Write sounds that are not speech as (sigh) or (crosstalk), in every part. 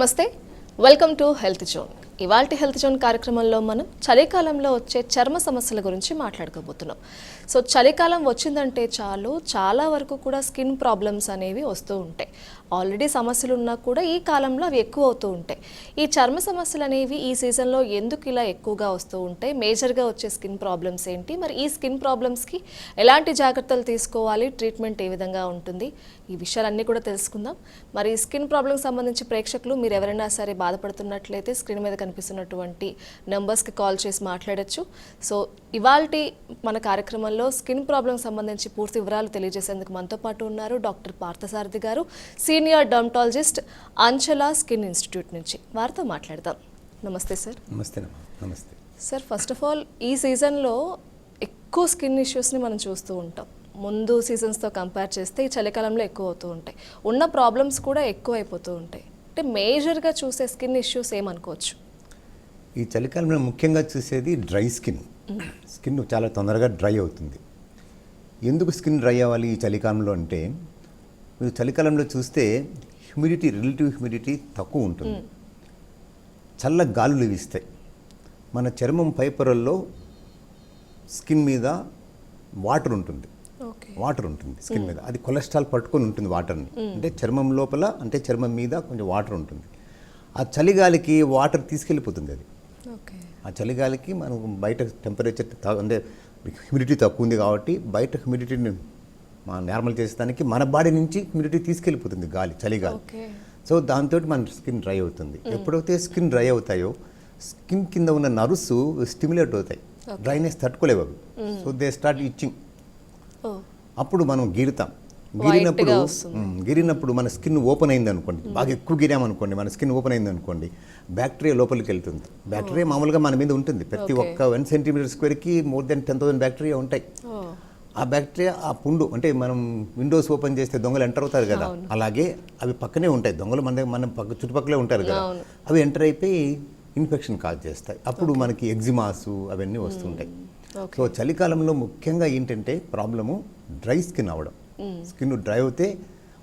నమస్తే. Welcome to health zone ఇవాల్టి health zone కార్యక్రమంలో మనం చలికాలంలో వచ్చే చర్మ సమస్యల గురించి మాట్లాడుకోబోతున్నాం. సో చలికాలం వచ్చిందంటే చాలు చాలా వరకు కూడా స్కిన్ ప్రాబ్లమ్స్ అనేవి వస్తూ ఉంటాయి. ఆల్రెడీ సమస్యలు ఉన్నా కూడా ఈ కాలంలో అవి ఎక్కువ అవుతూ ఉంటాయి. ఈ చర్మ సమస్యలు అనేవి ఈ సీజన్లో ఎందుకు ఇలా ఎక్కువగా వస్తూ ఉంటాయి? మేజర్గా వచ్చే స్కిన్ ప్రాబ్లమ్స్ ఏంటి? మరి ఈ స్కిన్ ప్రాబ్లమ్స్కి ఎలాంటి జాగ్రత్తలు తీసుకోవాలి? ట్రీట్మెంట్ ఏ విధంగా ఉంటుంది? ఈ విషయాలన్నీ కూడా తెలుసుకుందాం. మరి స్కిన్ ప్రాబ్లమ్కి సంబంధించి ప్రేక్షకులు మీరు ఎవరైనా సరే బాధపడుతున్నట్లయితే స్క్రీన్ మీద కనిపిస్తున్నటువంటి నెంబర్స్కి కాల్ చేసి మాట్లాడచ్చు. సో ఇవాల్టి మన కార్యక్రమంలో స్కిన్ ప్రాబ్లమ్కి సంబంధించి పూర్తి వివరాలు తెలియజేసేందుకు మనతో పాటు ఉన్నారు డాక్టర్ పార్థసారథి గారు senior dermatologist Anchala skin institute నుంచి వారితో మాట్లాడదాం. నమస్తే సార్. నమస్తే నమస్తే. సార్ ఫస్ట్ ఆఫ్ ఆల్ ఈ సీజన్లో ఎక్కువ స్కిన్ ఇష్యూస్ని మనం చూస్తూ ఉంటాం. ముందు సీజన్స్తో కంపేర్ చేస్తే ఈ చలికాలంలో ఎక్కువ అవుతూ ఉంటాయి. ఉన్న ప్రాబ్లమ్స్ కూడా ఎక్కువ అయిపోతూ ఉంటాయి. అంటే మేజర్గా చూసే స్కిన్ ఇష్యూస్ ఏమనుకోవచ్చు? ఈ చలికాలంలో ముఖ్యంగా చూసేది డ్రై స్కిన్. స్కిన్ చాలా తొందరగా డ్రై అవుతుంది. ఎందుకు స్కిన్ డ్రై అవ్వాలి ఈ చలికాలంలో అంటే మీరు చలికాలంలో చూస్తే హ్యూమిడిటీ రిలేటివ్ హ్యూమిడిటీ తక్కువ ఉంటుంది. చల్ల గాలులు వీస్తాయి. మన చర్మం పై పొరల్లో స్కిన్ మీద వాటర్ ఉంటుంది. ఓకే. వాటర్ ఉంటుంది స్కిన్ మీద. అది కొలెస్ట్రాల్ పట్టుకొని ఉంటుంది వాటర్ని. అంటే చర్మం లోపల అంటే చర్మం మీద కొంచెం వాటర్ ఉంటుంది. ఆ చలిగాలికి వాటర్ తీసుకెళ్ళిపోతుంది అది. ఓకే. ఆ చలిగాలికి మనం బయట టెంపరేచర్ అంటే హ్యూమిడిటీ తక్కువ ఉంది కాబట్టి బయట హ్యూమిడిటీని మా నార్మల్ చేసేదానికి మన బాడీ నుంచి హ్యూమిడిటీ తీసుకెళ్ళిపోతుంది గాలి చలిగాలి. సో దాంతో మన స్కిన్ డ్రై అవుతుంది. ఎప్పుడైతే స్కిన్ డ్రై అవుతాయో స్కిన్ కింద ఉన్న నర్వ్స్ స్టిమ్యులేట్ అవుతాయి. డ్రైనెస్ తట్టుకోలేవు అవి. సో దే స్టార్ట్ ఇచ్చింగ్ అప్పుడు మనం గీరుతాం. గిరినప్పుడు గిరినప్పుడు మన స్కిన్ ఓపెన్ అయింది అనుకోండి. బాగా ఎక్కువ గిరామనుకోండి మన స్కిన్ ఓపెన్ అయింది అనుకోండి బ్యాక్టీరియా లోపలికి వెళ్తుంది. బ్యాక్టీరియా మామూలుగా మన మీద ఉంటుంది. ప్రతి. ఒక్క one centimetre స్క్వేర్కి more than ten thousand bacteria ఉంటాయి. ఆ బ్యాక్టీరియా ఆ పుండు అంటే మనం విండోస్ ఓపెన్ చేస్తే దొంగలు ఎంటర్ అవుతారు కదా అలాగే అవి పక్కనే ఉంటాయి. దొంగలు మన మన పక్క చుట్టుపక్కలే ఉంటారు కదా. అవి ఎంటర్ అయిపోయి ఇన్ఫెక్షన్ కాజ్ చేస్తాయి. అప్పుడు మనకి ఎగ్జిమాసు అవన్నీ వస్తుంటాయి. సో చలికాలంలో ముఖ్యంగా ఏంటంటే ప్రాబ్లము డ్రై స్కిన్ అవ్వడం. స్కిన్ డ్రై అవుతే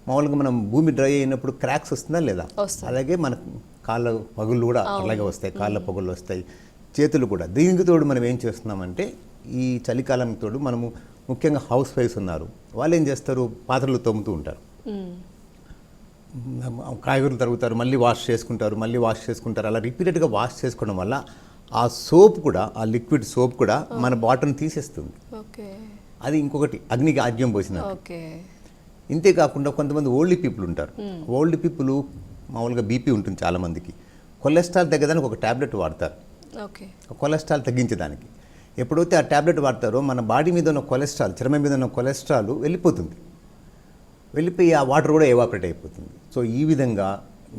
మామూలుగా మనం భూమి డ్రై అయినప్పుడు క్రాక్స్ వస్తుందా లేదా. అలాగే మన కాళ్ళ పగుళ్ళు కూడా అలాగే వస్తాయి. కాళ్ళ పగుళ్ళు వస్తాయి. చేతులు కూడా. దీనికి తోడు మనం ఏం చేస్తున్నామంటే ఈ చలికాలం తోడు మనము ముఖ్యంగా హౌస్ వైఫ్స్ ఉన్నారు. వాళ్ళు ఏం చేస్తారు? పాత్రలు తోముతూ ఉంటారు. కాయగూరలు తరుగుతారు మళ్ళీ వాష్ చేసుకుంటారు మళ్ళీ వాష్ చేసుకుంటారు. అలా రిపీటెడ్గా వాష్ చేసుకోవడం వల్ల ఆ సోప్ కూడా ఆ లిక్విడ్ సోప్ కూడా మన బాటను తీసేస్తుంది. ఓకే. అది ఇంకొకటి అగ్నికి ఆజ్యం పోసిన ఓకే. ఇంతే కాకుండా కొంతమంది ఓల్డ్ పీపుల్ ఉంటారు. ఓల్డ్ పీపుల్ మామూలుగా బీపీ ఉంటుంది చాలామందికి. కొలెస్ట్రాల్ తగ్గడానికి ఒక ట్యాబ్లెట్ వాడతారు. ఓకే. కొలెస్ట్రాల్ తగ్గించడానికి. ఎప్పుడైతే ఆ ట్యాబ్లెట్ వాడతారో మన బాడీ మీద ఉన్న కొలెస్ట్రాల్ చర్మం మీద ఉన్న కొలెస్ట్రాల్ వెళ్ళిపోతుంది. వెళ్ళిపోయి ఆ వాటర్ కూడా ఎవాపరేట్ అయిపోతుంది. సో ఈ విధంగా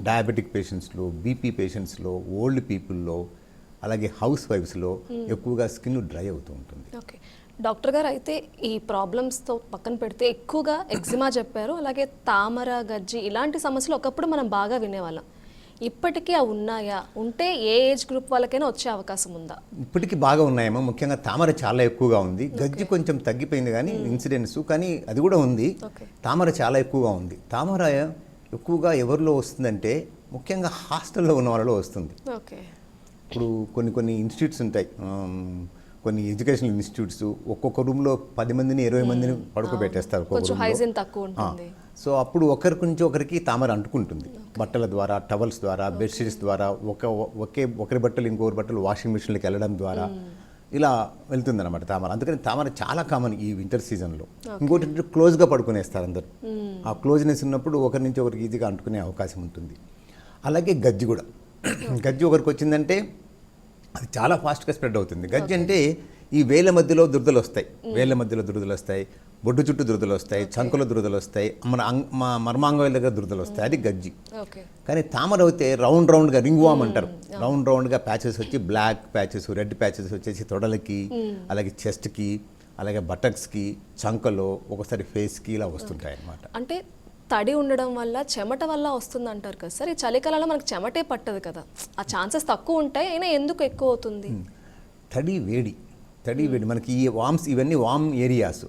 డయాబెటిక్ పేషెంట్స్లో బీపీ పేషెంట్స్లో ఓల్డ్ పీపుల్లో అలాగే హౌస్ వైఫ్స్లో ఎక్కువగా స్కిన్ డ్రై అవుతూ ఉంటుంది. ఓకే డాక్టర్ గారు అయితే ఈ ప్రాబ్లమ్స్తో పక్కన పెడితే ఎక్కువగా ఎగ్జిమా చెప్పారు. అలాగే తామర గజ్జి ఇలాంటి సమస్యలు ఒకప్పుడు మనం బాగా వినేవాళ్ళం. ఇప్పటికీ అవి ఉన్నాయా? ఉంటే ఏ ఏజ్ గ్రూప్ వాళ్ళకైనా వచ్చే అవకాశం ఉందా? ఇప్పటికీ బాగా ఉన్నాయేమో ముఖ్యంగా తామర చాలా ఎక్కువగా ఉంది. గజ్జి కొంచెం తగ్గిపోయింది కానీ ఇన్సిడెంట్స్ కానీ అది కూడా ఉంది. తామర చాలా ఎక్కువగా ఉంది. తామర ఎక్కువగా ఎవరిలో వస్తుందంటే ముఖ్యంగా హాస్టల్లో ఉన్న వాళ్ళలో వస్తుంది. ఇప్పుడు కొన్ని కొన్ని ఇన్స్టిట్యూట్స్ ఉంటాయి. కొన్ని ఎడ్యుకేషనల్ ఇన్స్టిట్యూట్స్ ఒక్కొక్క రూమ్లో పది మందిని ఇరవై మందిని పడుకోబెట్టేస్తారు ఒక్కొక్క సో అప్పుడు ఒకరికి నుంచి ఒకరికి తామర అంటుకుంటుంది. బట్టల ద్వారా టవల్స్ ద్వారా బెడ్షీట్స్ ద్వారా ఒక ఒకే ఒకరి బట్టలు ఇంకొకరి బట్టలు వాషింగ్ మిషన్లోకి వెళ్ళడం ద్వారా ఇలా వెళ్తుంది అనమాట తామర. అందుకని తామర చాలా కామన్ ఈ వింటర్ సీజన్లో. ఇంకోటి క్లోజ్గా పడుకునేస్తారు అందరు. ఆ క్లోజ్నెస్ ఉన్నప్పుడు ఒకరి నుంచి ఒకరికి ఈజీగా అంటుకునే అవకాశం ఉంటుంది. అలాగే గజ్జి కూడా. గజ్జి ఒకరికి వచ్చిందంటే అది చాలా ఫాస్ట్గా స్ప్రెడ్ అవుతుంది. గజ్జి అంటే ఈ వేల మధ్యలో దురదలు వస్తాయి. వేల మధ్యలో దురదలు వస్తాయి. బొడ్డు చుట్టూ దురదలు వస్తాయి. చంకలో దురదలు వస్తాయి. మన మా మర్మాంగాల దగ్గర దురదలు వస్తాయి. అది గజ్జి. కానీ తామర అయితే రౌండ్ రౌండ్గా రింగ్ వామ్ అంటారు. రౌండ్ రౌండ్గా ప్యాచెస్ వచ్చి బ్లాక్ ప్యాచెస్ రెడ్ ప్యాచెస్ వచ్చేసి తొడలకి అలాగే చెస్ట్కి అలాగే బటక్స్కి చంకలో ఒకసారి ఫేస్కి ఇలా వస్తుంటాయి అన్నమాట అంటే తడి ఉండడం వల్ల చెమట వల్ల వస్తుంది అంటారు కదా సార్. ఈ చలికాలంలో మనకు చెమటే పట్టదు కదా. ఆ ఛాన్సెస్ తక్కువ ఉంటాయి అయినా ఎందుకు ఎక్కువ అవుతుంది? తడి వేడి తడి వేడి. మనకి ఈ వామ్స్ ఇవన్నీ వామ్ ఏరియాస్.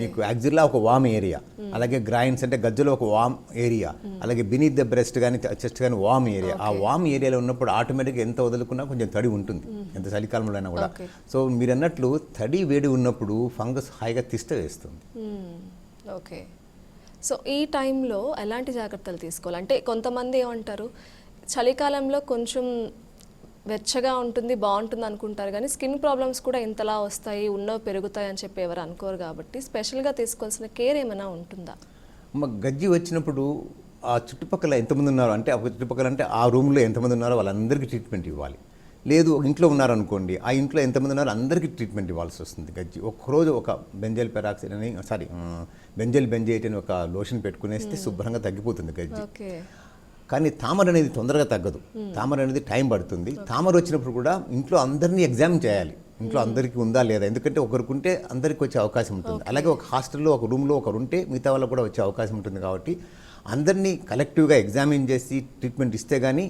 మీకు యాక్జిల్లా ఒక వామ్ ఏరియా. అలాగే గ్రైన్స్ అంటే గజ్జలో ఒక వామ్ ఏరియా. అలాగే బినీత్ ద బ్రెస్ట్ కానీ చెస్ట్ కానీ వామ్ ఏరియా. ఆ వామ్ ఏరియాలో ఉన్నప్పుడు ఆటోమేటిక్గా ఎంత వదులుకున్నా కొంచెం తడి ఉంటుంది. ఎంత చలికాలంలో అయినా కూడా. సో మీరు అన్నట్లు తడి వేడి ఉన్నప్పుడు ఫంగస్ హాయిగా తిష్ట వేస్తుంది. ఓకే. సో ఈ టైంలో ఎలాంటి జాగ్రత్తలు తీసుకోవాలి? అంటే కొంతమంది ఏమంటారు చలికాలంలో కొంచెం వెచ్చగా ఉంటుంది బాగుంటుంది అనుకుంటారు. కానీ స్కిన్ ప్రాబ్లమ్స్ కూడా ఇంతలా వస్తాయి ఉన్నవి పెరుగుతాయి అని చెప్పి ఎవరు అనుకోరు కాబట్టి స్పెషల్గా తీసుకోవాల్సిన కేర్ ఏమైనా ఉంటుందా? మా గజ్జి వచ్చినప్పుడు ఆ చుట్టుపక్కల ఎంతమంది ఉన్నారో అంటే ఆ చుట్టుపక్కల అంటే ఆ రూమ్లో ఎంతమంది ఉన్నారో వాళ్ళందరికీ ట్రీట్మెంట్ ఇవ్వాలి. లేదు ఇంట్లో ఉన్నారనుకోండి ఆ ఇంట్లో ఎంతమంది ఉన్నారో అందరికీ ట్రీట్మెంట్ ఇవ్వాల్సి వస్తుంది. గజ్జి ఒక్కరోజు ఒక బెంజల్ పెరాక్సిడ్ అని సారీ బెంజల్ బెంజైట్ అని ఒక లోషన్ పెట్టుకునేస్తే శుభ్రంగా తగ్గిపోతుంది గజ్జి. కానీ తామర అనేది తొందరగా తగ్గదు. తామర అనేది టైం పడుతుంది. తామర వచ్చినప్పుడు కూడా ఇంట్లో అందరినీ ఎగ్జామిన్ చేయాలి. ఇంట్లో అందరికీ ఉందా లేదా? ఎందుకంటే ఒకరికి ఉంటే అందరికీ వచ్చే అవకాశం ఉంటుంది. అలాగే ఒక హాస్టల్లో ఒక రూమ్లో ఒకరు ఉంటే మిగతా వాళ్ళకు కూడా వచ్చే అవకాశం ఉంటుంది కాబట్టి అందరినీ కలెక్టివ్గా ఎగ్జామిన్ చేసి ట్రీట్మెంట్ ఇస్తే కానీ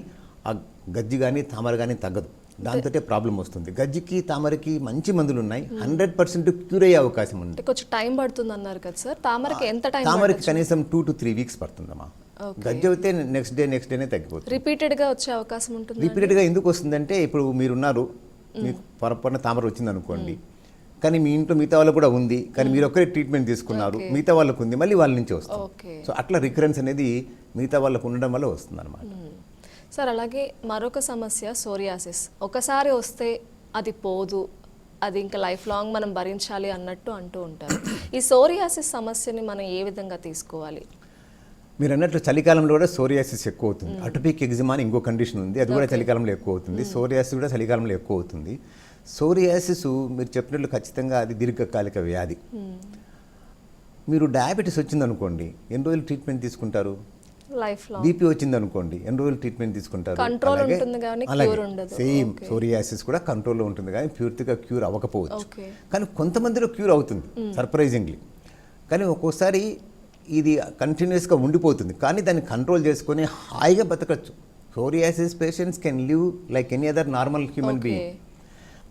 ఆ గజ్జి కానీ తామర కానీ తగ్గదు. దాంతో ప్రాబ్లం వస్తుంది. గజ్జికి తామరకి మంచి మందులు ఉన్నాయి హండ్రెడ్ పర్సెంట్ క్యూర్ అయ్యే అవకాశం ఉంది. కొంచెం టైం పడుతుంది అన్నారు కదా సార్. తామరకి ఎంత టైం తామరకి కనీసం టూ టు త్రీ వీక్స్ పడుతుందమ్మా. గజ్జి అయితే నెక్స్ట్ డే నెక్స్ట్ డేనే తగ్గిపోతుంది. రిపీటెడ్గా వచ్చే అవకాశం ఉంటుంది రిపీటెడ్గా ఎందుకు వస్తుందంటే ఇప్పుడు మీరున్నారు మీకు పొరపాటున తామర వచ్చింది అనుకోండి కానీ మీ ఇంట్లో మిగతా వాళ్ళకు కూడా ఉంది. కానీ మీరు ఒక్కరే ట్రీట్మెంట్ తీసుకున్నారు. మిగతా వాళ్ళకు ఉంది. మళ్ళీ వాళ్ళ నుంచి వస్తుంది. సో అట్లా రికరెన్స్ అనేది మిగతా వాళ్ళకు ఉండడం వల్ల వస్తుంది అనమాట సార్ అలాగే మరొక సమస్య సోరియాసిస్. ఒకసారి వస్తే అది పోదు అది ఇంకా లైఫ్ లాంగ్ మనం భరించాలి అన్నట్టు అంటూ ఉంటారు. ఈ సోరియాసిస్ సమస్యని మనం ఏ విధంగా తీసుకోవాలి? మీరు అన్నట్లు చలికాలంలో కూడా సోరియాసిస్ ఎక్కువ అవుతుంది. అటోపిక్ ఎగ్జిమా అని ఇంకో కండిషన్ ఉంది. అది కూడా చలికాలంలో ఎక్కువ అవుతుంది. సోరియాసిస్ కూడా చలికాలంలో ఎక్కువ అవుతుంది. సోరియాసిస్ మీరు చెప్పినట్లు ఖచ్చితంగా అది దీర్ఘకాలిక వ్యాధి. మీరు డయాబెటీస్ వచ్చిందనుకోండి ఎన్ని రోజులు ట్రీట్మెంట్ తీసుకుంటారు? బీపీ వచ్చింది అనుకోండి ఎన్ని రోజులు ట్రీట్మెంట్ తీసుకుంటారు? Control అలాగే- ఉంటుంది కానీ అలాగే cure ఉండదు. సేమ్. సోరియాసిస్ కూడా కంట్రోల్లో ఉంటుంది కానీ పూర్తిగా క్యూర్ అవ్వకపోవచ్చు. కానీ కొంతమందిలో క్యూర్ అవుతుంది సర్ప్రైజింగ్లీ కానీ ఒక్కోసారి ఇది కంటిన్యూస్గా ఉండిపోతుంది కానీ దాన్ని కంట్రోల్ చేసుకొని హాయిగా బతకచ్చు. Psoriasis patients can live like any other normal human. Being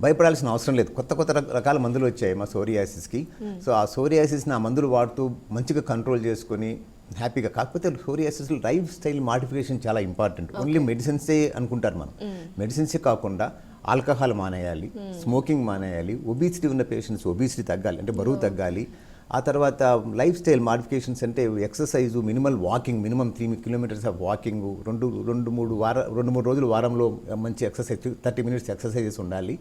భయపడాల్సిన అవసరం లేదు. కొత్త కొత్త రక- రకాల మందులు వచ్చాయి మా సోరియాసిస్కి సో ఆ సోరియాసిస్ని ఆ మందులు వాడుతూ మంచిగా కంట్రోల్ చేసుకొని హ్యాపీగా. కాకపోతే సోరియాసిస్ లైఫ్ స్టైల్ మాడిఫికేషన్ చాలా ఇంపార్టెంట్. ఓన్లీ మెడిసిన్సే అనుకుంటారు మనం. మెడిసిన్సే కాకుండా ఆల్కహాల్ మానేయాలి స్మోకింగ్ మానేయాలి ఒబీసిటీ ఉన్న పేషెంట్స్ ఒబీసిటీ తగ్గాలి అంటే బరువు తగ్గాలి. ఆ తర్వాత లైఫ్ స్టైల్ మాడిఫికేషన్స్ అంటే exercise minimal walking minimum three kilometres of walking రెండు రెండు మూడు వార రెండు మూడు రోజులు వారంలో మంచి ఎక్సర్సైజ్ థర్టీ మినిట్స్ ఎక్సర్సైజెస్ ఉండాలి.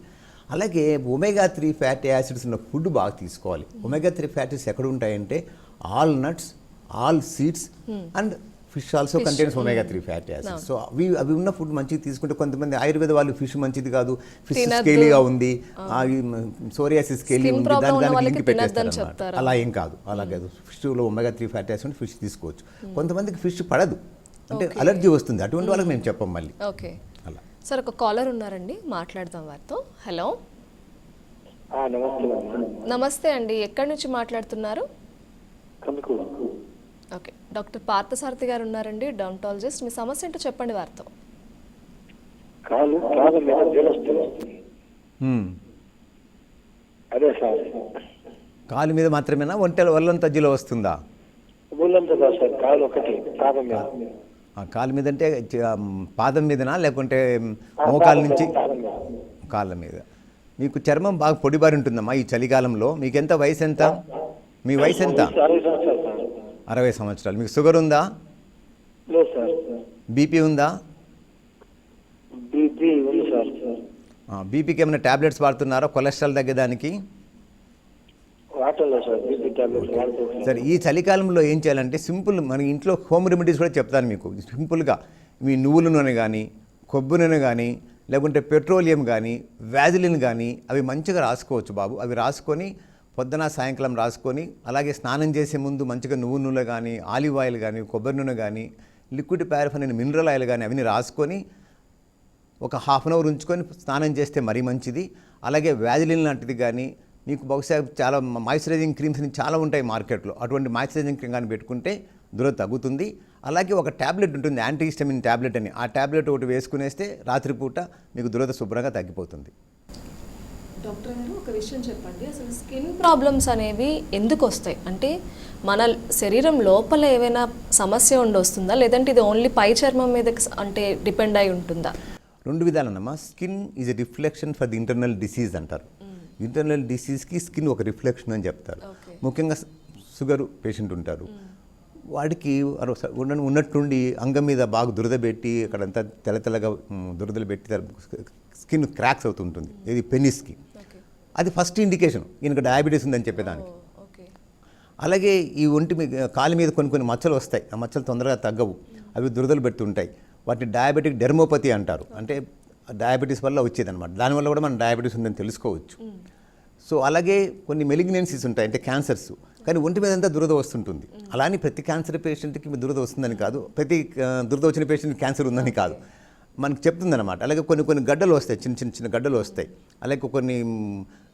అలాగే ఒమేగా త్రీ ఫ్యాటీ యాసిడ్స్ ఉన్న ఫుడ్ బాగా తీసుకోవాలి. ఒమేగా త్రీ ఫ్యాటీస్ ఎక్కడ ఉంటాయంటే all nuts all seeds and fish also contains omega three fatty acids so అవి అవి ఉన్న ఫుడ్ మంచిగా తీసుకుంటే కొంతమంది ఆయుర్వేద వాళ్ళు ఫిష్ మంచిది కాదు ఫిష్. స్కేలీగా ఉంది సోరియాసిస్ స్కేలీ ఉంది దాని దానికి లింక్ పెట్టేస్తారు చెప్తారా? అలా ఏం కాదు అలాగే ఫిష్లో omega three fatty acid fish తీసుకోవచ్చు. కొంతమందికి ఫిష్ పడదు. అంటే అలర్జీ వస్తుంది అటువంటి వాళ్ళకి మేము చెప్పం మళ్ళీ. ఓకే. అలా. సార్ ఒక కాలర్ ఉన్నారండి మాట్లాడదాం వారితో. హలో. ఆ, నమస్తే. అండి ఎక్కడి నుంచి మాట్లాడుతున్నారు? ఓకే. డాక్టర్ పార్థసారథి గారు ఉన్నారండి డర్మటాలజిస్ట్ మీ సమస్య ఏంటో చెప్పండి వారితో. కాలు మీద జీలొస్తుంది అదే సార్. కాలు మీద మాత్రమేనా? ఒంటెల ఒళ్ళంతా జిలో వస్తుందా? ఊళ్ళంతా కాదు సార్ కాలు ఒకటి పాదం మీద. ఆ కాలు మీద అంటే పాదం మీదనా? లేకుంటే మోకాల నుంచి? కాళ్ళ మీద. మీకు చర్మం బాగా పొడిబారి ఉంటుందమ్మా ఈ చలికాలంలో. మీకు ఎంత వయసు ఎంత మీ వయసు ఎంత అరవై సంవత్సరాలు. మీకు షుగర్ ఉందా? బీపీ ఉందా? బీపీకి ఏమైనా ట్యాబ్లెట్స్ వాడుతున్నారా? కొలెస్ట్రాల్ తగ్గడానికి వాడుతున్నాను సరే. ఈ చలికాలంలో ఏం చేయాలంటే సింపుల్ మన ఇంట్లో హోమ్ రెమెడీస్ కూడా చెప్తాను మీకు. సింపుల్గా మీ నువ్వుల నూనె కానీ కొబ్బరి నూనె కానీ లేకుంటే పెట్రోలియం కానీ వ్యాజిలిన్ కానీ అవి మంచిగా రాసుకోవచ్చు బాబు. అవి రాసుకొని పొద్దున సాయంకాలం రాసుకొని అలాగే స్నానం చేసే ముందు మంచిగా నువ్వు నూనె కానీ ఆలివ్ ఆయిల్ కానీ కొబ్బరి నూనె కానీ లిక్విడ్ ప్యారిఫన్ అయిన మినరల్ ఆయిల్ కానీ అవన్నీ రాసుకొని ఒక హాఫ్ అన్ అవర్ ఉంచుకొని స్నానం చేస్తే మరీ మంచిది. అలాగే వ్యాజిలిన్ లాంటిది కానీ మీకు బహుశా చాలా మాయిశ్చరైజింగ్ క్రీమ్స్ అని చాలా ఉంటాయి మార్కెట్లో. అటువంటి మాయిశ్చరైజింగ్ క్రీమ్ కానీ పెట్టుకుంటే దురద తగ్గుతుంది. అలాగే ఒక ట్యాబ్లెట్ ఉంటుంది యాంటీహిస్టమిన్ ట్యాబ్లెట్ అని. ఆ ట్యాబ్లెట్ ఒకటి వేసుకునేస్తే రాత్రిపూట మీకు దురద శుభ్రంగా తగ్గిపోతుంది. డాక్టర్ గారు ఒక విషయం చెప్పండి. అసలు స్కిన్ ప్రాబ్లమ్స్ అనేవి ఎందుకు వస్తాయి? అంటే మన శరీరం లోపల ఏమైనా సమస్య ఉండి వస్తుందా? లేదంటే ఇది ఓన్లీ పై చర్మం మీద అంటే డిపెండ్ అయి ఉంటుందా? రెండు విధాలన్నమా? Skin is a reflection for the internal disease అంటారు. ఇంటర్నల్ డిసీజ్కి స్కిన్ ఒక రిఫ్లెక్షన్ అని చెప్తారు. ముఖ్యంగా షుగర్ పేషెంట్ ఉంటారు. వాడికి ఉన్న ఉన్నట్టుండి అంగం మీద బాగా దురద పెట్టి అక్కడంతా తెల్ల తెల్లగా దురదలు పెట్టి స్కిన్ క్రాక్స్ అవుతుంటుంది. ఇది పెనిస్కి. అది ఫస్ట్ ఇండికేషన్. ఈయనకు డయాబెటీస్ ఉందని చెప్పేదానికి. అలాగే ఈ ఒంటి మీద కాలు మీద కొన్ని కొన్ని మచ్చలు వస్తాయి. ఆ మచ్చలు తొందరగా తగ్గవు. అవి దురదలు పెడుతుంటాయి. వాటిని డయాబెటిక్ డెర్మోపతి అంటారు. అంటే డయాబెటీస్ వల్ల వచ్చేదన్నమాట. దానివల్ల కూడా మనం డయాబెటీస్ ఉందని తెలుసుకోవచ్చు. సో అలాగే కొన్ని మెలిగ్నెన్సీస్ ఉంటాయి అంటే క్యాన్సర్స్ కానీ ఒంటి మీద అంతా దురద వస్తుంటుంది. అలానే ప్రతి క్యాన్సర్ పేషెంట్కి దురద వస్తుందని కాదు. ప్రతి దురద వచ్చిన పేషెంట్కి క్యాన్సర్ ఉందని కాదు. మనకు చెప్తుందన్నమాట. అలాగే కొన్ని కొన్ని గడ్డలు వస్తాయి. చిన్న చిన్న చిన్న గడ్డలు వస్తాయి. అలాగే కొన్ని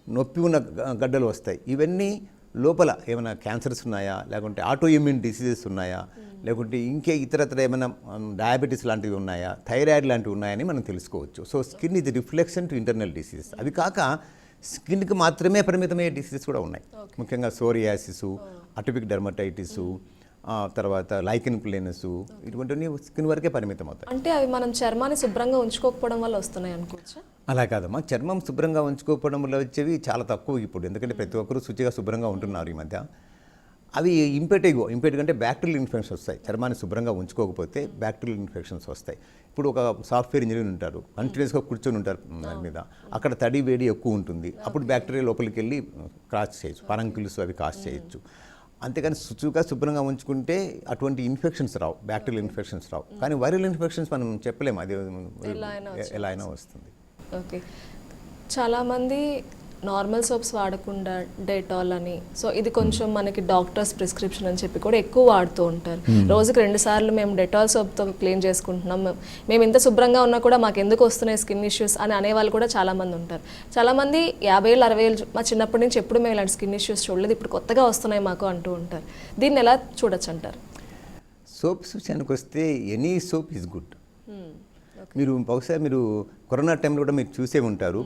నొప్పి ఉన్న గడ్డలు వస్తాయి. ఇవన్నీ లోపల ఏమైనా క్యాన్సర్స్ ఉన్నాయా? లేకుంటే ఆటో ఇమ్యూన్ డిసీజెస్ ఉన్నాయా? లేకుంటే ఇంకే ఇతరత్ర ఏమైనా డయాబెటీస్ లాంటివి ఉన్నాయా? థైరాయిడ్ లాంటివి ఉన్నాయని మనం తెలుసుకోవచ్చు. సో స్కిన్ ఇది రిఫ్లెక్షన్ టు ఇంటర్నల్ డిసీజెస్ అవి కాక స్కిన్కి మాత్రమే పరిమితమయ్యే డిసీజెస్ కూడా ఉన్నాయి. ముఖ్యంగా సోరియాసిస్ అటోపిక్ డెర్మటైటిస్ తర్వాత లైకెన్ ప్లేనస్ ఇటువంటివన్నీ స్కిన్ వరకే పరిమితం అవుతాయి అంటే అవి మనం చర్మాన్ని శుభ్రంగా ఉంచుకోకపోవడం వల్ల వస్తున్నాయి అనుకోవచ్చా? అలా కాదమ్మా. చర్మం శుభ్రంగా ఉంచుకోకపోవడం వల్ల వచ్చేవి చాలా తక్కువ ఇప్పుడు. ఎందుకంటే ప్రతి ఒక్కరూ శుచిగా శుభ్రంగా ఉంటున్నారు ఈ మధ్య. అవి ఇంపెటిగో ఇంపెటిగో అంటే బ్యాక్టీరియల్ ఇన్ఫెక్షన్స్ వస్తాయి. చర్మాన్ని శుభ్రంగా ఉంచుకోకపోతే బ్యాక్టీరియల్ ఇన్ఫెక్షన్స్ వస్తాయి. ఇప్పుడు ఒక సాఫ్ట్వేర్ ఇంజనీర్ ఉంటారు కంటిన్యూస్గా కూర్చొని ఉంటారు దాని మీద. అక్కడ తడి వేడి ఎక్కువ ఉంటుంది. అప్పుడు బ్యాక్టీరియా లోపలికి వెళ్ళి క్రాస్ చేయొచ్చు పరంకుల్స్ అవి కాస్ చేయొచ్చు. అంతేకాని శుచిగా శుభ్రంగా ఉంచుకుంటే అటువంటి ఇన్ఫెక్షన్స్ రావు బ్యాక్టీరియల్ ఇన్ఫెక్షన్స్ రావు. కానీ వైరల్ ఇన్ఫెక్షన్స్ మనం చెప్పలేము అది ఎలా అయినా ఎలా అయినా వస్తుంది. ఓకే. చాలామంది నార్మల్ సోప్స్ వాడకుండా డెటాల్ అని. సో ఇది కొంచెం మనకి డాక్టర్స్ ప్రిస్క్రిప్షన్ అని చెప్పి కూడా ఎక్కువ వాడుతూ ఉంటారు. రోజుకి రెండు సార్లు మేము డెటాల్ సోప్తో క్లీన్ చేసుకుంటున్నాం. మేము- ఇంత శుభ్రంగా ఉన్నా కూడా మాకు ఎందుకు వస్తున్నాయి స్కిన్ ఇష్యూస్ అని అనేవాళ్ళు కూడా చాలామంది ఉంటారు. చాలామంది యాభై ఏళ్ళు అరవై ఏళ్ళు మా చిన్నప్పటి నుంచి ఎప్పుడు మేము ఇలాంటి స్కిన్ ఇష్యూస్ చూడలేదు. ఇప్పుడు కొత్తగా వస్తున్నాయి మాకు అంటూ ఉంటారు. దీన్ని ఎలా చూడొచ్చు అంటారు? సోప్స్ విషయానికి వస్తే any soap is good. Hmm. మీరు బహుశా మీరు కరోనా టైంలో కూడా మీరు చూసే ఉంటారు.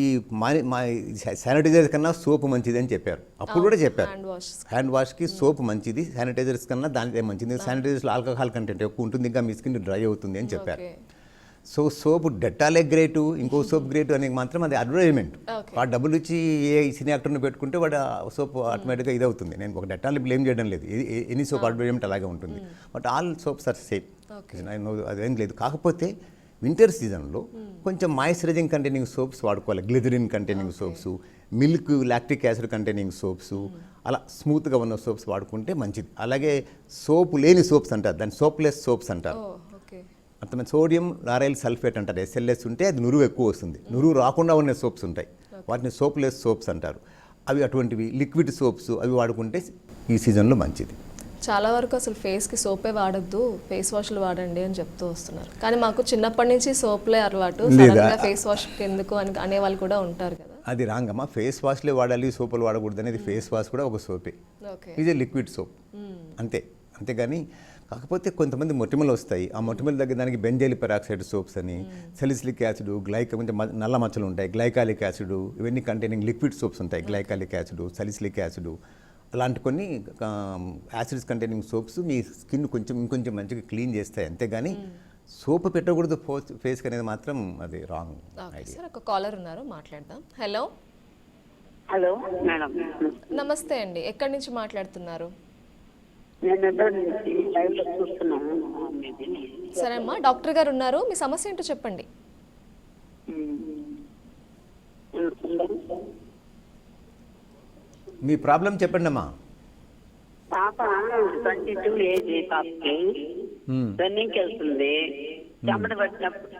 ఈ మా మా శానిటైజర్ కన్నా సోప్ మంచిది అని చెప్పారు. అప్పుడు కూడా చెప్పారు. హ్యాండ్ వాష్ హ్యాండ్ వాష్కి సోప్ మంచిది శానిటైజర్స్ కన్నా దానిదే మంచిది. శానిటైజర్స్లో ఆల్కహాల్ కంటెంట్ ఎక్కువ ఉంటుంది ఇంకా మీ స్కిన్ డ్రై అవుతుంది అని చెప్పారు. సో సోప్ డెట్టాలే గ్రేటు ఇంకో (laughs) సోప్ గ్రేటు అనేది మాత్రం అది అడ్వర్టైజ్మెంట్. వాడు డబ్బులు ఇచ్చి ఏ సినీ యాక్టర్ని పెట్టుకుంటే వాడు సోప్ ఆటోమేటిక్గా ఇది అవుతుంది నేను ఒక డెట్టాల్ని బ్లేమ్ చేయడం లేదు. ఎనీ సోప్ అడ్వర్టైజ్మెంట్ అలాగే ఉంటుంది. But all soaps are same. అదేం లేదు. కాకపోతే వింటర్ సీజన్లో కొంచెం మాయిశ్చరైజింగ్ కంటైనింగ్ సోప్స్ వాడుకోవాలి. Glycerin containing soaps milk lactic acid containing soaps అలా స్మూత్గా ఉన్న సోప్స్ వాడుకుంటే మంచిది. అలాగే సోప్ లేని సోప్స్ అంటారు దాన్ని సోప్లెస్ సోప్స్ అంటారు. అర్థమైంది సోడియం లారైల్ సల్ఫేట్ అంటారు. ఎస్ఎల్ఎస్ ఉంటే అది నురువు ఎక్కువ వస్తుంది. నురువు రాకుండా ఉన్న సోప్స్ ఉంటాయి. వాటిని సోప్లెస్ సోప్స్ అంటారు. అవి అటువంటివి లిక్విడ్ సోప్స్ అవి వాడుకుంటే ఈ సీజన్లో మంచిది. చాలా వరకు అసలు ఫేస్కి సోపే వాడద్దు ఫేస్ వాష్లు వాడండి అని చెప్తూ వస్తున్నారు. కానీ మాకు చిన్నప్పటి నుంచి సోప్లే అలవాటు. ఫేస్ వాష్ ఎందుకు అని అనేవాళ్ళు కూడా ఉంటారు కదా. అది రాంగ్ అమ్మా ఫేస్ వాష్లే వాడాలి సోపులు వాడకూడదు అనేది ఫేస్ వాష్ కూడా ఒక సోపే. ఇది లిక్విడ్ సోప్. అంతే. అంతేగాని కాకపోతే కొంతమంది మొటిమలు వస్తాయి. ఆ మొటిమల దగ్గర దానికి బెంజైల్ పెరాక్సైడ్ సోప్స్ అని సెలిసిలిక్ యాసిడ్ గ్లైక నల్ల మచ్చలు ఉంటాయి. గ్లైకాలిక్ యాసిడ్ ఇవన్నీ కంటైనింగ్ లిక్విడ్ సోప్స్ ఉంటాయి. గ్లైకాలిక్ యాసిడ్ సెలిసిలిక్ యాసిడ్ అలాంటి కొన్ని యాసిడ్స్ కంటైనింగ్ సోప్స్ మీ స్కిన్ కొంచెం ఇంకొంచెం మంచిగా క్లీన్ చేస్తాయి. అంతేగాని సోప్ పెట్టకూడదు ఫేస్కి అనేది మాత్రం అది రాంగ్ సార్ ఒక కాలర్ ఉన్నారు మాట్లాడదాం. హలో. Hello madam. నమస్తే అండి. ఎక్కడి నుంచి మాట్లాడుతున్నారు? నేను ఏదో లైవ్లో చూస్తున్నాను. మీది సరే అమ్మా డాక్టర్ గారు ఉన్నారు. మీ సమస్య ఏంటో చెప్పండి. మీ ప్రాబ్లం చెప్పండి అమ్మా. పాప ట్వంటీ టూ ఏజ్ పాపకి. రన్నింగ్కి వెళ్తుంది. చెమట పట్టినప్పుడు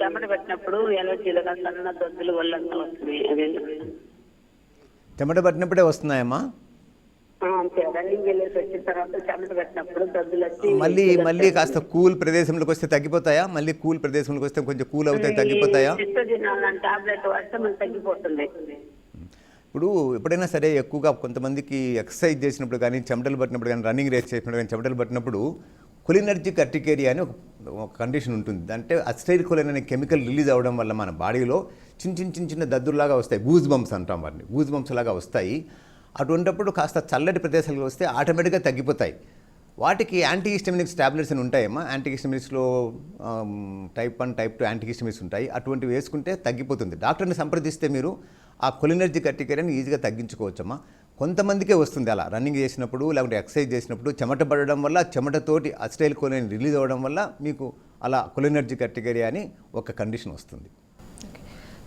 చెమట పట్టినప్పుడు ఎలర్జీలుగా సన్న దొద్దులు వల్లంతా వస్తుంది అదే చెమట పట్టినప్పుడే వస్తున్నాయమ్మా? మళ్ళీ మళ్ళీ కాస్త కూల్ ప్రదేశంలోకి వస్తే తగ్గిపోతాయా? మళ్ళీ కూల్ ప్రదేశంలోకి వస్తే కొంచెం కూల్ అవుతాయి తగ్గిపోతాయా సిస్టోజినాల్ టాబ్లెట్ వాడితే మనకు తగ్గిపోతుంది ఇప్పుడు ఎప్పుడైనా సరే ఎక్కువగా కొంతమందికి ఎక్సర్సైజ్ చేసినప్పుడు కానీ చెమటలు పట్టినప్పుడు కానీ రన్నింగ్ రేస్ చేసినప్పుడు కానీ చెమటలు పట్టినప్పుడు కొలినర్జిక్ అర్టికేరియా అని ఒక కండిషన్ ఉంటుంది. అంటే అస్టైల్ కొలిన్ అనే కెమికల్ రిలీజ్ అవ్వడం వల్ల మన బాడీలో చిన్న చిన్న చిన్న చిన్న దద్దుర్లాగా వస్తాయి. గూజ్ బంప్స్ అంటాం వాటిని. గూజ్ బంప్స్ లాగా వస్తాయి. అటువంటిప్పుడు కాస్త చల్లటి ప్రదేశాలకు వస్తే ఆటోమేటిక్గా తగ్గిపోతాయి. వాటికి యాంటీ హిస్టమినిక్స్ టాబ్లెట్స్ అని ఉంటాయమ్మా. Anti హిస్టమినిక్స్లో type one type two anti histaminics ఉంటాయి. అటువంటివి వేసుకుంటే తగ్గిపోతుంది. డాక్టర్ని సంప్రదిస్తే మీరు ఆ కొలినర్జీ కట్టికరని ఈజీగా తగ్గించుకోవచ్చమ్మా. కొంతమందికే వస్తుంది అలా. రన్నింగ్ చేసినప్పుడు లేకుంటే ఎక్సర్సైజ్ చేసినప్పుడు చెమట పడడం వల్ల చెమటతోటి అస్టైల్ కొలైన్ రిలీజ్ అవ్వడం వల్ల మీకు అలా కొలినర్జీ కట్టికరీ అని ఒక కండిషన్ వస్తుంది.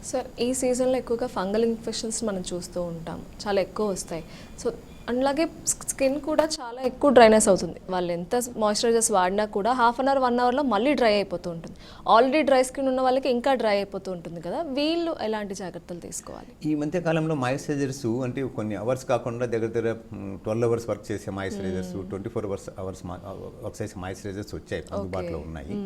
సార్ ఈ సీజన్లో ఎక్కువగా ఫంగల్ ఇన్ఫెక్షన్స్ మనం చూస్తూ ఉంటాం. చాలా ఎక్కువ వస్తాయి. సో అలాగే స్కిన్ కూడా చాలా ఎక్కువ డ్రైనెస్ అవుతుంది. వాళ్ళు ఎంత మాయిశ్చరైజర్స్ వాడినా కూడా హాఫ్ అన్ అవర్ వన్ అవర్లో మళ్ళీ డ్రై అయిపోతూ ఉంటుంది. ఆల్రెడీ డ్రై స్కిన్ ఉన్న వాళ్ళకి ఇంకా డ్రై అయిపోతూ ఉంటుంది కదా. వీళ్ళు ఎలాంటి జాగ్రత్తలు తీసుకోవాలి? ఈ మధ్య కాలంలో మాయిశ్చరైజర్స్ అంటే కొన్ని అవర్స్ కాకుండా దగ్గర దగ్గర ట్వెల్వ్ అవర్స్ వర్క్ చేసే moisturizers twenty four hours hours work చేసే మాయిశ్చరైజర్స్ వచ్చాయి అందుబాటులో ఉన్నాయి.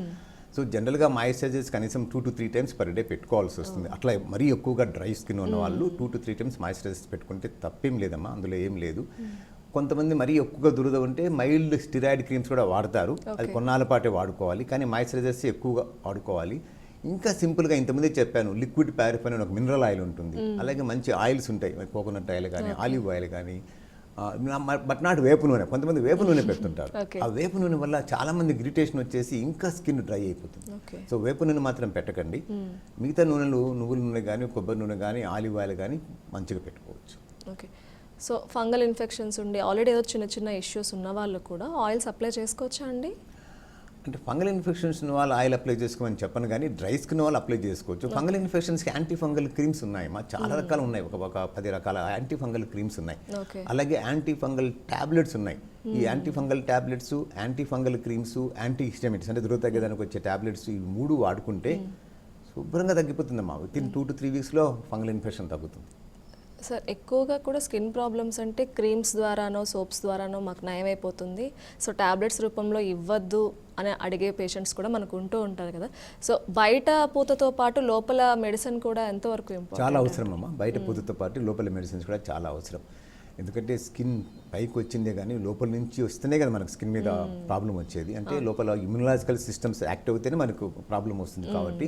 సో జనరల్గా మాయిశ్చరైజర్స్ కనీసం two to three times per day పెట్టుకోవాల్సి వస్తుంది. అట్లా మరీ ఎక్కువగా డ్రై స్కిన్ ఉన్న వాళ్ళు two to three times moisturizers పెట్టుకుంటే తప్పేం లేదమ్మా అందులో ఏం లేదు. కొంతమంది మరీ ఎక్కువగా దురద ఉంటే మైల్డ్ స్టిరాయిడ్ క్రీమ్స్ కూడా వాడతారు. అది కొన్నాళ్ళ పాటే వాడుకోవాలి కానీ మాయిశ్చరైజర్స్ ఎక్కువగా వాడుకోవాలి. ఇంకా సింపుల్గా ఇంతమంది చెప్పాను లిక్విడ్ ప్యారిఫైన్ ఒక మినరల్ ఆయిల్ ఉంటుంది. అలాగే మంచి ఆయిల్స్ ఉంటాయి కోకోనట్ ఆయిల్ కానీ ఆలివ్ ఆయిల్ కానీ బట్ నాట్ వేపు నూనె కొంతమంది వేపు నూనె పెడుతుంటారు. ఆ వేపు నూనె వల్ల చాలా మంది ఇరిటేషన్ వచ్చేసి ఇంకా స్కిన్ డ్రై అయిపోతుంది. సో వేపు నూనె మాత్రం పెట్టకండి. మిగతా నూనెలు నువ్వుల నూనె కానీ కొబ్బరి నూనె కానీ ఆలివ్ ఆయిల్ కానీ మంచిగా పెట్టుకోవచ్చు. ఓకే. సో ఫంగల్ ఇన్ఫెక్షన్స్ ఉండి ఆల్రెడీ ఏదో చిన్న చిన్న ఇష్యూస్ ఉన్న వాళ్ళు కూడా ఆయిల్స్ అప్లై చేసుకోవచ్చా అండి? అంటే ఫంగల్ ఇన్ఫెక్షన్స్ ఉన్న వాళ్ళు ఆయిల్ అప్లై చేసుకోమని చెప్పను కానీ డ్రై స్కిన్ వాళ్ళు అప్లై చేసుకోవచ్చు. ఫంగల్ ఇన్ఫెక్షన్స్కి యాంటీ ఫంగల్ క్రీమ్స్ ఉన్నాయి. మా చాలా రకాలు ఉన్నాయి. ఒక ఒక పది రకాల యాంటీ ఫంగల్ క్రీమ్స్ ఉన్నాయి. అలాగే యాంటీ ఫంగల్ టాబ్లెట్స్ ఉన్నాయి. ఈ anti fungal tablets anti fungal creams anti histamines అంటే దురద తగ్గేదానికి వచ్చే టాబ్లెట్స్ ఈ మూడు వాడుకుంటే శుభ్రంగా తగ్గిపోతుందమ్మా with in two to three వీక్స్లో fungal infection తగ్గుతుంది. సార్ ఎక్కువగా కూడా స్కిన్ ప్రాబ్లమ్స్ అంటే క్రీమ్స్ ద్వారానో సోప్స్ ద్వారానో మాకు నయమైపోతుంది. సో టాబ్లెట్స్ రూపంలో ఇవ్వద్దు అని అడిగే పేషెంట్స్ కూడా మనకు ఉంటూ ఉంటారు కదా. సో బయట పూతతో పాటు లోపల మెడిసిన్ కూడా ఎంతవరకు చాలా అవసరం అమ్మా. బయట పూతతో పాటు లోపల మెడిసిన్స్ కూడా చాలా అవసరం. ఎందుకంటే స్కిన్ పైకి వచ్చిందే కానీ లోపల నుంచి వస్తేనే కదా మనకు స్కిన్ మీద ప్రాబ్లం వచ్చేది. అంటే లోపల ఇమ్యునలాజికల్ సిస్టమ్స్ యాక్టివ్ అయితేనే మనకు ప్రాబ్లం వస్తుంది కాబట్టి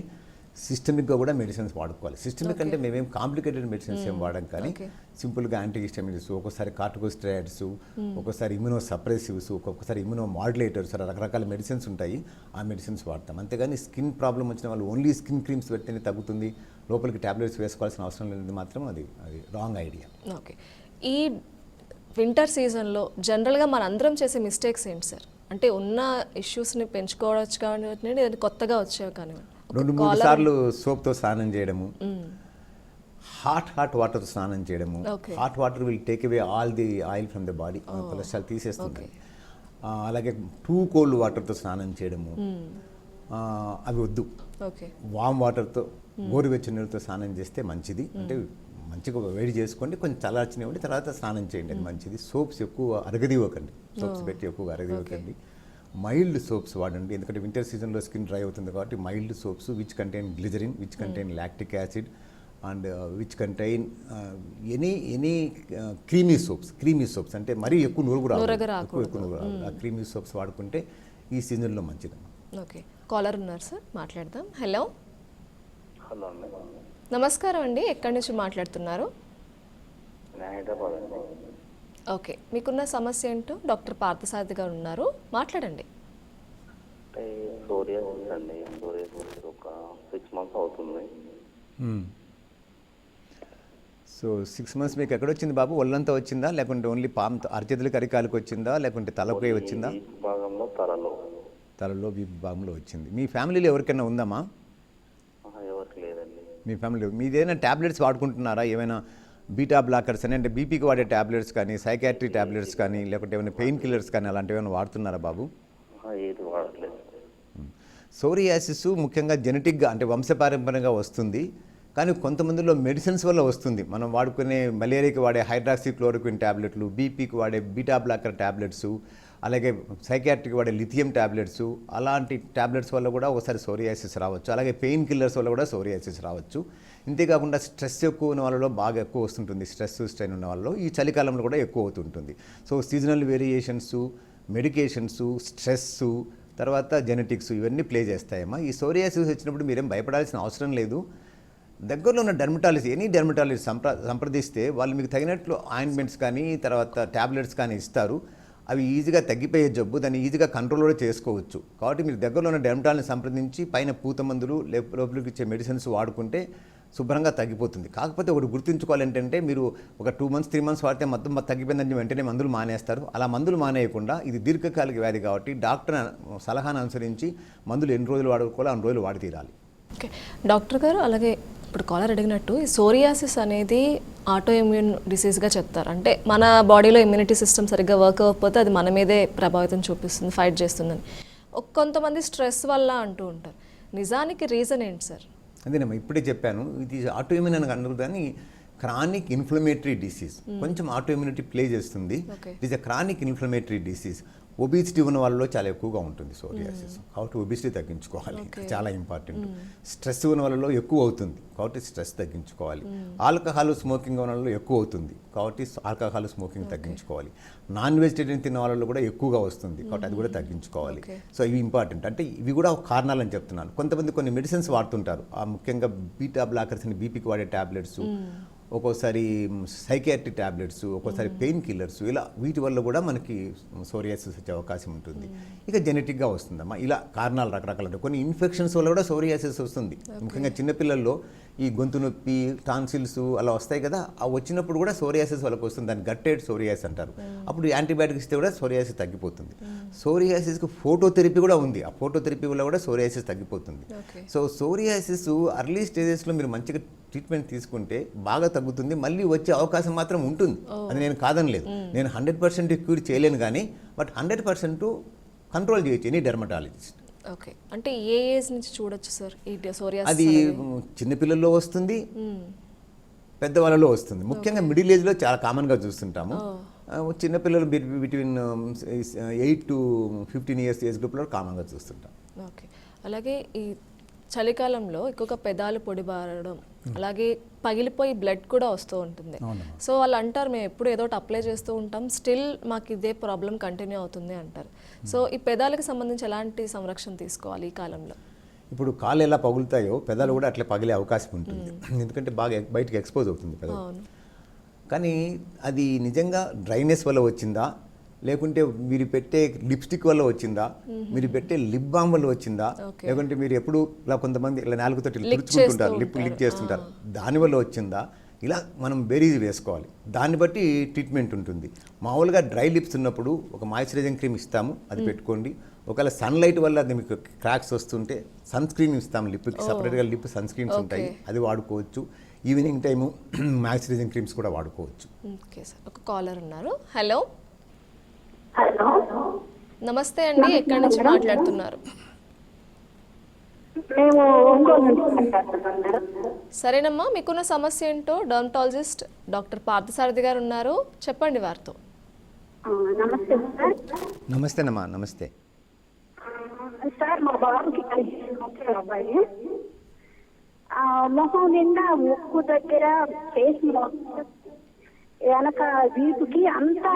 సిస్టమిక్గా కూడా మెడిసిన్స్ వాడుకోవాలి. సిస్టమిక్ అంటే మేమేం కాంప్లికేటెడ్ మెడిసిన్స్ ఏం వాడం కానీ. సింపుల్గా యాంటీహిస్టమిన్స్ ఒక్కోసారి కార్టికోస్టెరాయిడ్స్ ఒక్కోసారి ఇమ్యూనో సప్రెసివ్స్ ఒక్కొక్కసారి ఇమ్యూనో మాడ్యులేటర్స్ రకరకాల మెడిసిన్స్ ఉంటాయి. ఆ మెడిసిన్స్ వాడతాం. అంతేగాని స్కిన్ ప్రాబ్లం వచ్చిన వాళ్ళు ఓన్లీ స్కిన్ క్రీమ్స్ పెడితేనే తగ్గుతుంది. లోపలికి టాబ్లెట్స్ వేసుకోవాల్సిన అవసరం లేనిది మాత్రం అది అది రాంగ్ ఐడియా. ఓకే. ఈ వింటర్ సీజన్లో జనరల్గా మన అందరం చేసే మిస్టేక్స్ ఏంటి సార్? అంటే ఉన్న ఇష్యూస్ని పెంచుకోవచ్చు ఏదైనా కొత్తగా వచ్చేవి కానివ్వండి. రెండు మూడు సార్లు సోప్తో స్నానం చేయడము. హాట్ హాట్ వాటర్తో స్నానం చేయడము. Hot water will take away all the oil from the body. Cholesterol తీసేస్తుంది. అలాగే టూ కోల్డ్ వాటర్తో స్నానం చేయడము. అవి వద్దు. వామ్ వాటర్తో గోరువెచ్చని నీళ్ళతో స్నానం చేస్తే మంచిది. అంటే మంచిగా వేడి చేసుకోండి కొంచెం చల్లార్చినవ్వండి తర్వాత స్నానం చేయండి. అది మంచిది. సోప్స్ ఎక్కువ అరగదివ్వకండి సోప్స్ పెట్టి ఎక్కువగా అరగదివ్వకండి మైల్డ్ సోప్స్ వాడండి. ఎందుకంటే వింటర్ సీజన్లో స్కిన్ డ్రై అవుతుంది కాబట్టి mild soaps which contain glycerin which contain lactic acid and which contain any any creamy soaps creamy soaps అంటే మరీ ఎక్కువ నూరు కూడా ఎక్కువ ఎక్కువ నూరు. ఆ క్రీమీ సోప్స్ వాడుకుంటే ఈ సీజన్లో మంచిదమ్మా ఓకే. కాలర్ ఉన్నారు సార్ మాట్లాడదాం. హలో హలో నమస్కారం అండి. ఎక్కడి నుంచి మాట్లాడుతున్నారు? నేను హైదరాబాద్ అండి. ఓకే. మీకున్న సమస్య ఏంటో డాక్టర్ పార్థసారథి గారు ఉన్నారు. మాట్లాడండి. అంటే ఒక సిక్స్ మంత్స్ అవుతుంది. సో సిక్స్ మంత్స్ మీకు ఎక్కడ వచ్చింది బాబు? ఒళ్ళంతా వచ్చిందా? లేకుంటే ఓన్లీ పామ్ అరచేతులకి అరికాలకు వచ్చిందా? లేకుంటే తలపై వచ్చిందా? భాగంలో తలలో. తలలో భాగంలో వచ్చింది. మీ ఫ్యామిలీలో ఎవరికైనా ఉందమ్మా ఎవరికి లేదండి. మీ ఫ్యామిలీలో మీదేమైనా ట్యాబ్లెట్స్ వాడుకుంటున్నారా? ఏమైనా బీటా బ్లాకర్స్ అని అంటే బీపీకి వాడే ట్యాబ్లెట్స్ కానీ సైకాట్రీ ట్యాబ్లెట్స్ కానీ లేకుంటే ఏమైనా పెయిన్ కిల్లర్స్ కానీ అలాంటివి ఏమైనా వాడుతున్నారా బాబు? ఆహా, ఏది వాడట్లేదు. సోరియాసిస్ ముఖ్యంగా జెనెటిక్గా అంటే వంశపారంపర్యంగా వస్తుంది. కానీ కొంతమందిలో మెడిసిన్స్ వల్ల వస్తుంది. మనం వాడుకునే మలేరియాకి వాడే హైడ్రాక్సీ క్లోరోక్విన్ ట్యాబ్లెట్లు బీపీకి వాడే బీటా బ్లాకర్ ట్యాబ్లెట్స్ అలాగే సైకాట్రిక్ వాడే లిథియం ట్యాబ్లెట్స్ అలాంటి ట్యాబ్లెట్స్ వల్ల కూడా ఒకసారి సోరియాసిస్ రావచ్చు. అలాగే పెయిన్ కిల్లర్స్ వల్ల కూడా సోరియాసిస్ రావచ్చు. ఇంతేకాకుండా స్ట్రెస్ ఎక్కువ ఉన్న వాళ్ళలో బాగా ఎక్కువ వస్తుంటుంది. స్ట్రెస్ స్ట్రెయిన్ ఉన్న వాళ్ళలో ఈ చలికాలంలో కూడా ఎక్కువ అవుతుంటుంది. So seasonal variations medications stress తర్వాత జెనెటిక్స్ ఇవన్నీ ప్లే చేస్తాయమ్మా. ఈ సోరియాసిస్ వచ్చినప్పుడు మీరేం భయపడాల్సిన అవసరం లేదు. దగ్గరలో ఉన్న డెర్మటాలజీ ఎనీ డెర్మటాలజీ సంప్ర సంప్రదిస్తే వాళ్ళు మీకు తగినట్లు ఆయింట్మెంట్స్ కానీ తర్వాత ట్యాబ్లెట్స్ కానీ ఇస్తారు. అవి ఈజీగా తగ్గిపోయే జబ్బు దాన్ని ఈజీగా కంట్రోల్ కూడా చేసుకోవచ్చు. కాబట్టి మీరు దగ్గరలో ఉన్న డెర్మటాలని సంప్రదించి పైన పూత మందులు లోపలికి ఇచ్చే మెడిసిన్స్ వాడుకుంటే శుభ్రంగా తగ్గిపోతుంది. కాకపోతే ఒకటి గుర్తుంచుకోవాలి ఏంటంటే మీరు ఒక టూ మంత్స్ త్రీ మంత్స్ వాడితే మొత్తం తగ్గిపోయిందని వెంటనే మందులు మానేస్తారు. అలా మందులు మానేయకుండా ఇది దీర్ఘకాలిక వ్యాధి కాబట్టి డాక్టర్ సలహాను అనుసరించి మందులు ఎన్ని రోజులు వాడుకోవాలో అన్ని రోజులు వాడి తీరాలి. ఓకే. డాక్టర్ గారు అలాగే ఇప్పుడు కాలర్ అడిగినట్టు సోరియాసిస్ అనేది ఆటో ఇమ్యూన్ డిసీజ్గా చెప్తారు. అంటే మన బాడీలో ఇమ్యూనిటీ సిస్టమ్ సరిగ్గా వర్క్ అవ్వకపోతే అది మన మీదే ప్రభావితం చూపిస్తుంది ఫైట్ చేస్తుందని. కొంతమంది స్ట్రెస్ వల్ల అంటూ ఉంటారు. నిజానికి రీజన్ ఏంటి సార్ అదేనమ్మా ఇప్పుడే చెప్పాను ఇది ఆటోఇమ్యూన్ అని అన్నారు కానీ క్రానిక్ ఇన్ఫ్లమేటరీ డిసీజ్ కొంచెం ఆటోఇమ్యూనిటీ ప్లే చేస్తుంది. It is a chronic inflammatory disease obesity ఉన్న వాళ్ళలో చాలా ఎక్కువగా ఉంటుంది సోరియాసిస్. కాబట్టి ఒబిసిటీ తగ్గించుకోవాలి. (laughs) చాలా ఇంపార్టెంట్. స్ట్రెస్ ఉన్న వాళ్ళలో ఎక్కువ అవుతుంది. కాబట్టి స్ట్రెస్ తగ్గించుకోవాలి. ఆల్కహాల్ స్మోకింగ్ ఉన్న వాళ్ళలో ఎక్కువ అవుతుంది. కాబట్టి ఆల్కహాల్ స్మోకింగ్ తగ్గించుకోవాలి. నాన్ వెజిటేరియన్ తిన్న వాళ్ళలో కూడా ఎక్కువగా వస్తుంది. కాబట్టి అది కూడా తగ్గించుకోవాలి. సో ఇవి ఇంపార్టెంట్. అంటే ఇవి కూడా ఒక కారణాలని చెప్తున్నాను. కొంతమంది కొన్ని మెడిసిన్స్ వాడుతుంటారు. ఆ ముఖ్యంగా బీటా బ్లాకర్స్ అని బీపీకి వాడే ట్యాబ్లెట్స్ ఒక్కోసారి సైకియాట్రిక్ ట్యాబ్లెట్స్ ఒక్కోసారి పెయిన్ కిల్లర్స్ ఇలా వీటి వల్ల కూడా మనకి సోరియాసిస్ వచ్చే అవకాశం ఉంటుంది. ఇక జెనెటిక్గా వస్తుందమ్మా. ఇలా కారణాలు రకరకాలు కొన్ని ఇన్ఫెక్షన్స్ వల్ల కూడా సోరియాసిస్ వస్తుంది. ముఖ్యంగా చిన్నపిల్లల్లో ఈ గొంతు నొప్పి టాన్సిల్స్ అలా వస్తాయి కదా ఆ వచ్చినప్పుడు కూడా సోరియాసిస్ వాళ్ళకి వస్తుంది. దాన్ని గట్టెడ్ సోరియాసిస్ అంటారు. అప్పుడు యాంటీబయాటిక్స్ ఇస్తే కూడా సోరియాసిస్ తగ్గిపోతుంది. సోరియాసిస్కి ఫోటోథెరపీ కూడా ఉంది. ఆ ఫోటోథెరపీ వల్ల కూడా సోరియాసిస్ తగ్గిపోతుంది. సో సోరియాసిస్ అర్లీ స్టేజెస్లో మీరు మంచిగా ట్రీట్మెంట్ తీసుకుంటే బాగా తగ్గుతుంది. మళ్ళీ వచ్చే అవకాశం మాత్రం ఉంటుంది. అది నేను కాదనలేదు. నేను హండ్రెడ్ పర్సెంట్ క్యూర్ చేయలేను కానీ బట్ హండ్రెడ్ పర్సెంట్ కంట్రోల్ చేయొచ్చు ఎనీ డెర్మటాలజిస్ట్. ఓకే. అంటే ఏ ఏజ్ నుంచి చూడొచ్చు సార్? ఈ సోరియాసిస్ అది చిన్నపిల్లల్లో వస్తుంది. పెద్దవాళ్ళలో వస్తుంది. ముఖ్యంగా మిడిల్ ఏజ్లో చాలా కామన్గా చూస్తుంటాము. చిన్నపిల్లలు between eight to fifteen years age గ్రూప్లో కామన్గా చూస్తుంటాం. ఓకే. అలాగే ఈ చలికాలంలో ఎక్కువగా పెదాలు పొడిబారడం అలాగే పగిలిపోయి బ్లడ్ కూడా వస్తూ ఉంటుంది. సో వాళ్ళు అంటారు మేము ఎప్పుడు ఏదో ఒకటి అప్లై చేస్తూ ఉంటాం స్టిల్ మాకు ఇదే ప్రాబ్లం కంటిన్యూ అవుతుంది అంటారు. సో ఈ పెదాలకు సంబంధించి ఎలాంటి సంరక్షణ తీసుకోవాలి ఈ కాలంలో? ఇప్పుడు కాళ్ళు ఎలా పగులుతాయో పెదాలు కూడా అట్లా పగిలే అవకాశం ఉంటుంది. ఎందుకంటే బాగా బయటికి ఎక్స్పోజ్ అవుతుంది కానీ అది నిజంగా డ్రైనెస్ వల్ల వచ్చిందా? లేకుంటే మీరు పెట్టే లిప్స్టిక్ వల్ల వచ్చిందా? మీరు పెట్టే లిప్ బామ్ వల్ల వచ్చిందా. లేకుంటే మీరు ఎప్పుడు ఇలా కొంతమంది ఇలా నాలుగుతో Lick తుడుచుకుంటుంటారు లిప్ లిక్. చేస్తుంటారు. దాని వల్ల వచ్చిందా? ఇలా మనం బేరీజ్ వేసుకోవాలి. దాన్ని బట్టి ట్రీట్మెంట్ ఉంటుంది. మామూలుగా డ్రై లిప్స్ ఉన్నప్పుడు ఒక మాయిశ్చరైజింగ్ క్రీమ్ ఇస్తాము అది పెట్టుకోండి. ఒకవేళ సన్లైట్ వల్ల అది మీకు క్రాక్స్ వస్తుంటే సన్ స్క్రీన్ ఇస్తాము లిప్కి సపరేట్గా లిప్ సన్ స్క్రీన్స్ ఉంటాయి. అది వాడుకోవచ్చు. ఈవినింగ్ టైము (clears throat) మాయిశ్చరైజింగ్ క్రీమ్స్ కూడా వాడుకోవచ్చు. Okay sir. ఒక కాలర్ ఉన్నారు. హలో హలో నమస్తే అండి ఎక్కడి నుంచి మాట్లాడుతున్నారు? మేము ఒంగోలు నుంచి మాట్లాడుతున్నాం మేడం. సరేనమ్మా మీకున్న సమస్య ఏంటో డర్మటాలజిస్ట్ డాక్టర్ పార్థసారథి గారు ఉన్నారు. చెప్పండి వారితో. ఆ, నమస్తే సార్. నమస్తేనమ్మా నమస్తే. ఆ, సార్ మా బాబుకి పదిహేను సంవత్సరాల అబ్బాయి. ఆ, మొహం నిండా ముక్కు దగ్గర ఫేస్ మొత్తం వెనక వీపుకి అంతా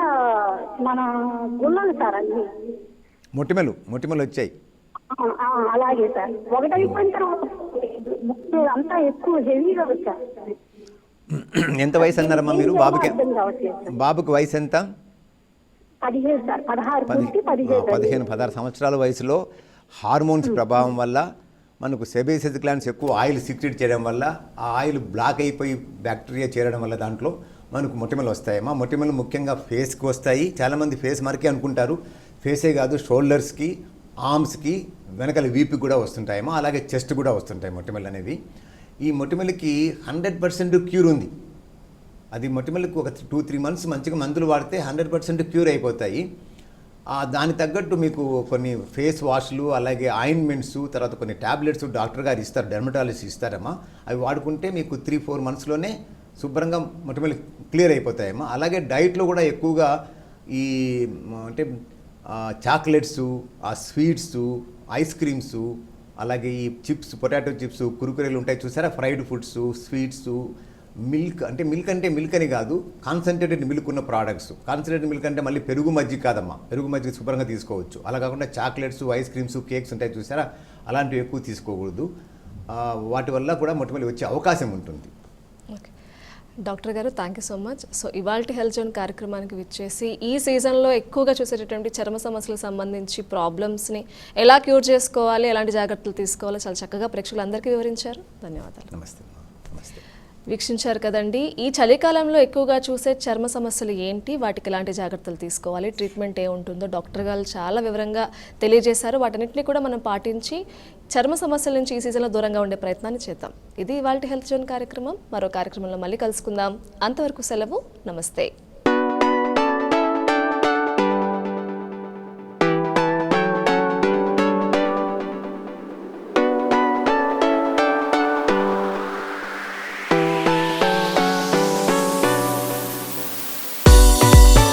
మన గుల్లలు సార్ అన్ని. మొటిమలు మొటిమలు వచ్చాయి. అలాగే సార్. ఒకటైపోయిన తర్వాత ముక్కు అంతా ఎక్కువ హెవీగా వచ్చారు (clears throat) ఎంత వయసు అన్నారమ్మా మీరు? బాబుకి బాబుకి వయసు ఎంత? పదిహేను పదహారు సంవత్సరాల వయసులో హార్మోన్స్ ప్రభావం వల్ల మనకు సెబేసిస్ గ్లాండ్స్ ఎక్కువ ఆయిల్ సీక్రెట్ చేయడం వల్ల ఆ ఆయిల్ బ్లాక్ అయిపోయి బ్యాక్టీరియా చేరడం వల్ల దాంట్లో మనకు మొటిమలు వస్తాయమ్మా మొటిమలు ముఖ్యంగా ఫేస్కి వస్తాయి. చాలామంది ఫేస్ మరకే అనుకుంటారు. ఫేసే కాదు షోల్డర్స్కి ఆర్మ్స్కి వెనకాల వీపుకి కూడా వస్తుంటాయేమో అలాగే చెస్ట్ కూడా వస్తుంటాయి మొటిమలు అనేవి. ఈ మొటిమలకి హండ్రెడ్ పర్సెంట్ క్యూర్ ఉంది. అది మొటిమలకు ఒక టూ త్రీ మంత్స్ మంచిగా మందులు వాడితే హండ్రెడ్ పర్సెంట్ క్యూర్ అయిపోతాయి. దాని తగ్గట్టు మీకు కొన్ని ఫేస్ వాష్లు అలాగే ఆయింట్మెంట్స్ తర్వాత కొన్ని ట్యాబ్లెట్స్ డాక్టర్ గారు ఇస్తారు డెర్మటాలజిస్ట్ ఇస్తారమ్మా. అవి వాడుకుంటే మీకు త్రీ ఫోర్ మంత్స్లోనే శుభ్రంగా మొట్టమొదటి క్లియర్ అయిపోతాయమ్మా. అలాగే డైట్లో కూడా ఎక్కువగా ఈ అంటే చాక్లెట్స్ ఆ స్వీట్స్ ఐస్ క్రీమ్స్ అలాగే ఈ చిప్స్ పొటాటో చిప్స్ కురుకురేలు ఉంటాయి చూసారా? ఫ్రైడ్ ఫుడ్స్ స్వీట్స్ మిల్క్ అంటే మిల్క్ అంటే మిల్క్ అని కాదు కాన్సన్ట్రేటెడ్ మిల్క్ ఉన్న ప్రోడక్ట్స్. కాన్సన్ట్రేటెడ్ మిల్క్ అంటే మళ్ళీ పెరుగు మజ్జిగ కాదమ్మా. పెరుగు మజ్జిగ శుభ్రంగా తీసుకోవచ్చు. అలా కాకుండా చాక్లెట్స్ ఐస్ క్రీమ్స్ కేక్స్ ఉంటాయి చూసారా? అలాంటివి ఎక్కువ తీసుకోకూడదు. వాటి వల్ల కూడా మొట్టమొదటి వచ్చే అవకాశం ఉంటుంది. డాక్టర్ గారు thank you so much so ఇవాల్టి హెల్త్ జోన్ కార్యక్రమానికి విచ్చేసి ఈ సీజన్లో ఎక్కువగా చూసేటటువంటి చర్మ సమస్యలకు సంబంధించి ప్రాబ్లమ్స్ని ఎలా క్యూర్ చేసుకోవాలి ఎలాంటి జాగ్రత్తలు తీసుకోవాలో చాలా చక్కగా ప్రేక్షకులందరికీ వివరించారు. ధన్యవాదాలు. నమస్తే. నమస్తే. వీక్షించారు కదండి. ఈ చలికాలంలో ఎక్కువగా చూసే చర్మ సమస్యలు ఏంటి? వాటికి ఎలాంటి జాగ్రత్తలు తీసుకోవాలి? ట్రీట్మెంట్ ఏ ఉంటుందో డాక్టర్ గారు చాలా వివరంగా తెలియజేశారు. వాటన్నిటిని కూడా మనం పాటించి చర్మ సమస్యల నుంచి ఈ సీజన్లో దూరంగా ఉండే ప్రయత్నాన్ని చేద్దాం. ఇది ఇవాళ హెల్త్ జోన్ కార్యక్రమం. మరో కార్యక్రమంలో మళ్ళీ కలుసుకుందాం. అంతవరకు సెలవు. నమస్తే.